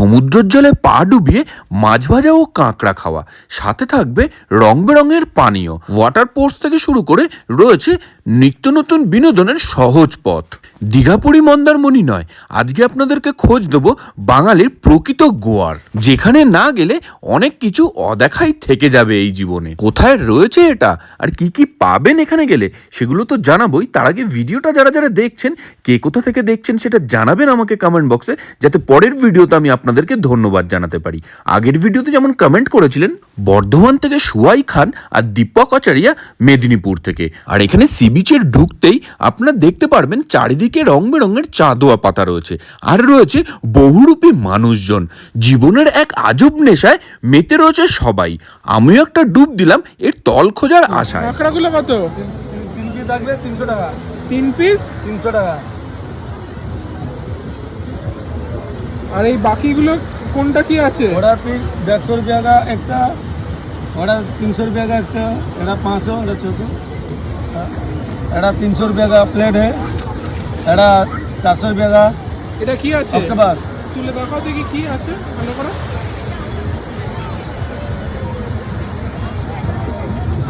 সমুদ্রের জলে পা ডুবিয়ে মাছ ভাজা ও কাঁকড়া খাওয়া। সাথে থাকবে রং বেরঙের পানীয়। ওয়াটার পোর্স থেকে শুরু করে রয়েছে নিত্য নতুন বিনোদনের সহজ পথ। দীঘাপুরি মন্দারমণি নয়, আজকে আপনাদেরকে খোঁজ দেবো বাঙালির প্রকৃত গোয়ার, যেখানে না গেলে অনেক কিছু অদেখাই থেকে যাবে এই জীবনে। কোথায় রয়েছে এটা? আর কি কি পাবেন এখানে গেলে? সেগুলো তো জানাবোই। তার আগে ভিডিওটা যারা যারা দেখছেন, কে কোথা থেকে দেখছেন সেটা জানাবেন আমাকে কমেন্ট বক্সে যাতে পরের ভিডিওতে আমি আপনাদেরকে ধন্যবাদ জানাতে পারি। আগের ভিডিওতে যেমন কমেন্ট করেছিলেন বর্ধমান থেকে সুয়াই খান আর দীপক আচারিয়া মেদিনীপুর থেকে। আর এখানে সি বিচের ঢুকতেই আপনারা দেখতে পারবেন চারিদিকে রং বেরঙের চাঁদোয়া পাতা রয়েছে। আর রয়েছে বহুরূপী মানুষজন। জীবনের এক আজব নেশায় মেতে রয়েছে সবাই। আমিও একটা ডুব দিলাম এর তল খোঁজার আশায়। কত? তিন পিস তিনশো টাকা। তিন পিস তিনশো টাকা। আর এই বাকিগুলো কোনটা কি আছে? ওরা দেড়শো রুপিয়া একটা ওরা তিনশো রুপিয়া একটা এটা পাঁচশো এটা ছশো এটা তিনশো রুপিয়া প্লেট হে এটা চারশো রুপিয়া এটা কি আছে? তুলে দেখাও দেখি কি আছে ভালো করে।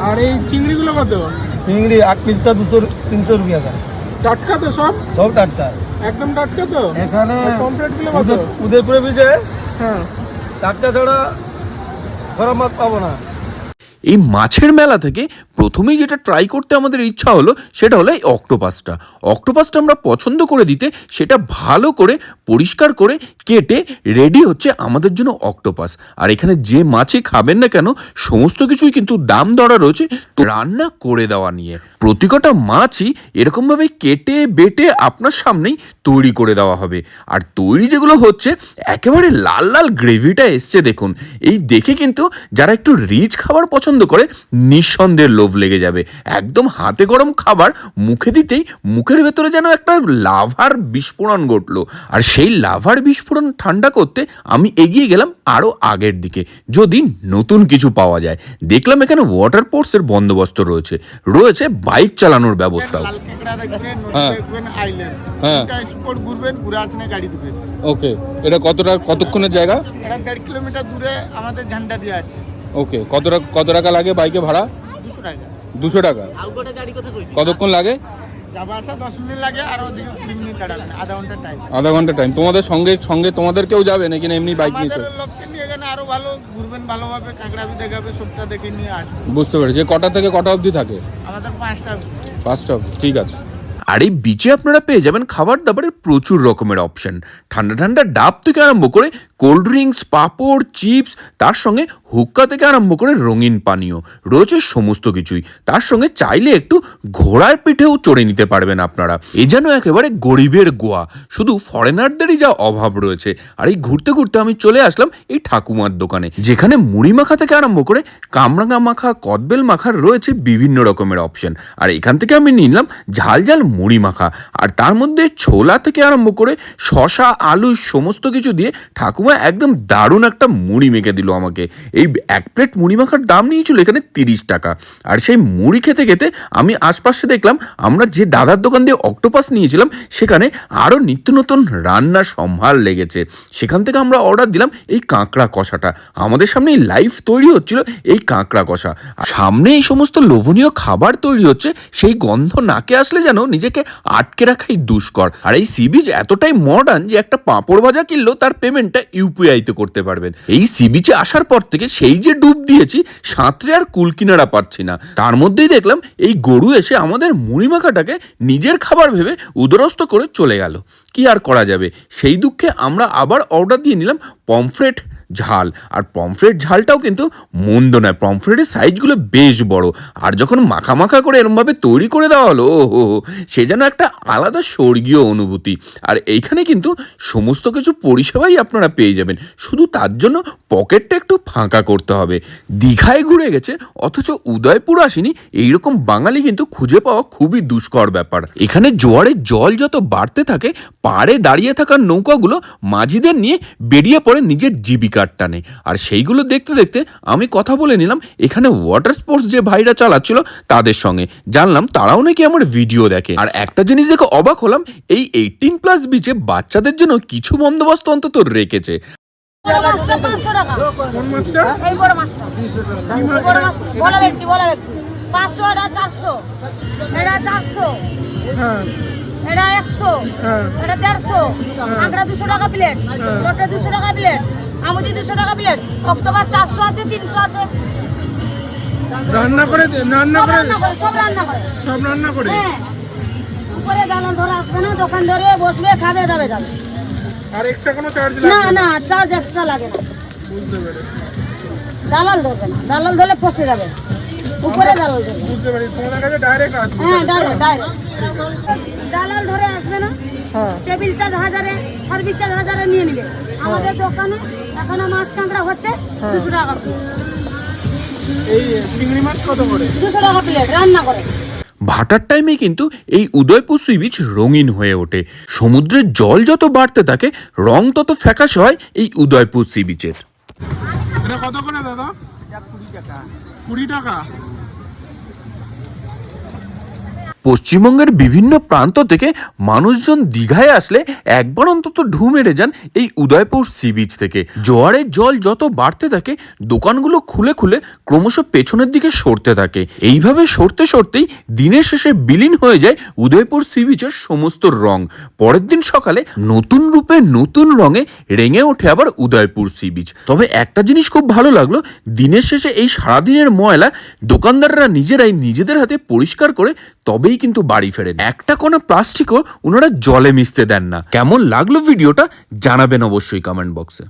আর এই চিংড়িগুলো কত? চিংড়ি আট পিস দুশো তিনশো রুপিয়া কা টাটকা তো সব? সব টাটকা। একদম টাটকা তো? এখানে পমফ্রেটগুলো কত? উদয়পুরে বিচে হ্যাঁ। টাটকা ছাড়া ঘর মাছ পাবো না। এই মাছের মেলা থেকে প্রথমেই যেটা ট্রাই করতে আমাদের ইচ্ছা হলো, সেটা হলো এই অক্টোপাসটা অক্টোপাসটা আমরা পছন্দ করে দিতে, সেটা ভালো করে পরিষ্কার করে কেটে রেডি হচ্ছে আমাদের জন্য অক্টোপাস আর এখানে যে মাছই খাবেন না কেন, সমস্ত কিছুই কিন্তু দাম দরা রয়েছে তো রান্না করে দেওয়া নিয়ে। প্রতিকটা মাছই এরকমভাবে কেটে, বেটে আপনার সামনেই তৈরি করে দেওয়া হবে। আর তৈরি যেগুলো হচ্ছে, একেবারে লাল লাল গ্রেভিটা এসছে দেখুন। এই দেখে কিন্তু যারা একটু রিচ খাবার পছন্দ করে নিঃসন্দেহের লোভ লেগে যাবে। একদম হাতে গরম খাবার মুখে দিতেই মুখের ভেতরে যেন একটা লাভার বিস্ফোরণ ঘটলো। আর সেই লাভার বিস্ফোরণ ঠান্ডা করতে আমি এগিয়ে গেলাম আরও আগের দিকে যদি নতুন কিছু পাওয়া যায়। দেখলাম এখানে ওয়াটার স্পোর্টসের বন্দোবস্ত রয়েছে। রয়েছে বাইক চালানোর ব্যবস্থাও। নদী হ্যাঁ। হ্যাঁ। ওকে এটা কতটা কতক্ষণের জায়গা? এটা দেড় কিলোমিটার দূরে আমাদের ঝান্ডা দিয়ে আছে। ওকে কত টাকা কত টাকা লাগে বাইকে ভাড়া? দুশো টাকা। দুশো টাকা। কতক্ষণ লাগে? আধা ঘণ্টা টাইম আধা ঘণ্টা টাইম তোমাদের সঙ্গে সঙ্গে তোমাদের কেউ যাবে নাকি না এমনি বাইক নিয়ে আরও ভালো ঘুরবেন ভালোভাবে কাঁকড়া দেখাবে সবটা দেখে নিয়ে আসবেন বুঝতে পেরেছি। যে কটা থেকে কটা অবধি থাকে? আমাদের পাঁচটা পাঁচটা অবধি ঠিক আছে। আর এই বিচে আপনারা পেয়ে যাবেন খাবার দাবারের প্রচুর রকমের অপশন ঠান্ডা ঠান্ডা ডাব থেকে আরম্ভ করে কোল্ড ড্রিঙ্কস, পাঁপড়, চিপস, তার সঙ্গে হুক্কা থেকে আরম্ভ করে রঙিন পানীয়, রয়েছে সমস্ত কিছুই। তার সঙ্গে চাইলে একটু ঘোড়ার পিঠেও চড়ে নিতে পারবেন আপনারা। এ যেন একেবারে গরিবের গোয়া। শুধু ফরেনারদেরই যা অভাব রয়েছে। আর এই ঘুরতে ঘুরতে আমি চলে আসলাম এই ঠাকুমার দোকানে, যেখানে মুড়ি মাখা থেকে আরম্ভ করে কামরাঙা মাখা, কদবেল মাখার রয়েছে বিভিন্ন রকমের অপশন আর এখান থেকে আমি নিলাম ঝাল ঝাল মুড়ি মাখা। আর তার মধ্যে ছোলা থেকে আরম্ভ করে শশা আলু, সমস্ত কিছু দিয়ে ঠাকুমা একদম দারুণ একটা মুড়ি মেখে দিল আমাকে। এই এক প্লেট মুড়ি মাখার দাম নিয়েছিল এখানে তিরিশ টাকা। আর সেই মুড়ি খেতে খেতে আমি আশপাশে দেখলাম, আমরা যে দাদার দোকান দিয়ে অক্টোপাস নিয়েছিলাম, সেখানে আরও নিত্য নতুন রান্নার সম্ভার লেগেছে। সেখান থেকে আমরা অর্ডার দিলাম এই কাঁকড়া কষাটা। আমাদের সামনে লাইভ তৈরি হচ্ছিল এই কাঁকড়া কষা। সামনে এই সমস্ত লোভনীয় খাবার তৈরি হচ্ছে, সেই গন্ধ নাকে আসলে যেন নিজেকে আটকে রাখাই দুষ্কর। আর এই সি বিচ এতটাই মডার্ন যে একটা পাঁপড় ভাজা কিনলেও তার পেমেন্টটা ইউপিআইতে করতে পারবেন। এই সি বিচে আসার পর থেকে সেই যে ডুব দিয়েছি, সাঁতরে আর কুল কিনারা পাচ্ছি না। তার মধ্যেই দেখলাম এই গরু এসে আমাদের মুড়িমাখাটাকে নিজের খাবার ভেবে উদরস্থ করে চলে গেল। কি আর করা যাবে? সেই দুঃখে আমরা আবার অর্ডার দিয়ে নিলাম পমফ্রেট ঝাল। আর পমফ্রেট ঝালটাও কিন্তু মন্দ নয়। পমফ্রেটের সাইজগুলো বেশ বড়। আর যখন মাখা মাখা করে এরমভাবে তৈরি করে দেওয়া হলো ও সে যেন একটা আলাদা স্বর্গীয় অনুভূতি। আর এইখানে কিন্তু সমস্ত কিছু পরিষেবাই আপনারা পেয়ে যাবেন। শুধু তার জন্য পকেটটা একটু ফাঁকা করতে হবে। দীঘায় ঘুরে গেছে, অথচ উদয়পুর আসেনি, এইরকম বাঙালি কিন্তু খুঁজে পাওয়া খুবই দুষ্কর ব্যাপার। এখানে জোয়ারের জল যত বাড়তে থাকে, পাড়ে দাঁড়িয়ে থাকা নৌকাগুলো মাঝিদের নিয়ে বেরিয়ে পড়ে নিজের জীবিকার টানে আর সেইগুলো দেখতে দেখতে আমি কথা বলে নিলাম এখানে ওয়াটার স্পোর্টস যে ভাইরা চালাচ্ছিল তাদের সঙ্গে। জানলাম তারাও নাকি আমার ভিডিও দেখে। আর একটা জিনিস দেখে অবাক হলাম এই এইটিন প্লাস বিচে বাচ্চাদের জন্য কিছু বন্দোবস্ত অন্তত রেখেছে। পাঁচশো টাকা। কোন মাছটা এই বড় মাছটা? এই বড় মাছ বড় ব্যক্তি বড় ব্যক্তি পাঁচশো এটা চারশো এটা চারশো হ্যাঁ। এটা একশো হ্যাঁ। এটা দেড়শো কাঁকড়া দুশো টাকা প্লেট। লোটে দুশো টাকা প্লেট। আমুদি দুশো টাকা প্লেট অক্টোবর চারশো আছে তিনশো আছে। রান্না করে রান্না করে সব রান্না করে। সব রান্না করে? হ্যাঁ। উপরে দালান ধরে আসবে না দোকান ধরে বসবে খাবে যাবে যাবে আর এক্সট্রা কোনো চার্জ না না? চার্জ এক্সট্রা লাগে না। বুঝতে দালাল ধরবে না দালাল ধরলে ফসে যাবে। উপরে দালাল ধরবে বুঝতে পারি তোমাদের কাছে ডাইরেক্ট আসবে। হ্যাঁ ডাইরেক্ট ডাইরেক্ট দালাল ধরে আসবে না? হ্যাঁ। টেবিল চার্জ হাজারে সার্ভিস চার্জ হাজারে নিয়ে নেবে। আমাদের দোকানে এখনও মাছ কাঁকড়া হচ্ছে দুশো টাকা এই চিংড়ি মাছ কত করে? দুশো টাকা প্লেট রান্না করে। ভাটার টাইমে কিন্তু এই উদয়পুর সি বিচ রঙিন হয়ে ওঠে। সমুদ্রের জল যত বাড়তে থাকে রং তত ফ্যাকাশে হয় এই উদয়পুর সি বিচের কত করে দাদা? কুড়ি টাকা? পশ্চিমবঙ্গের বিভিন্ন প্রান্ত থেকে মানুষজন দীঘায় আসলে একবার অন্তত ঢু মেরে যান এই উদয়পুর সি বিচ থেকে। জোয়ারের জল যত বাড়তে থাকে, দোকানগুলো খুলে খুলে ক্রমশ পেছনের দিকে সরতে থাকে। এইভাবে সরতে সরতেই দিনের শেষে বিলীন হয়ে যায় উদয়পুর সি বিচের সমস্ত রং। পরের দিন সকালে নতুন রূপে নতুন রঙে রেঙে ওঠে আবার উদয়পুর সি বিচ। তবে একটা জিনিস খুব ভালো লাগল, দিনের শেষে এই সারাদিনের ময়লা দোকানদাররা নিজেরাই নিজেদের হাতে পরিষ্কার করে তবেই কিন্তু বাড়ি ফেরেন। একটা কোনো প্লাস্টিকও ওনারা জলে মিশতে দেন না। কেমন লাগল ভিডিওটা জানাবেন অবশ্যই কমেন্ট বক্সে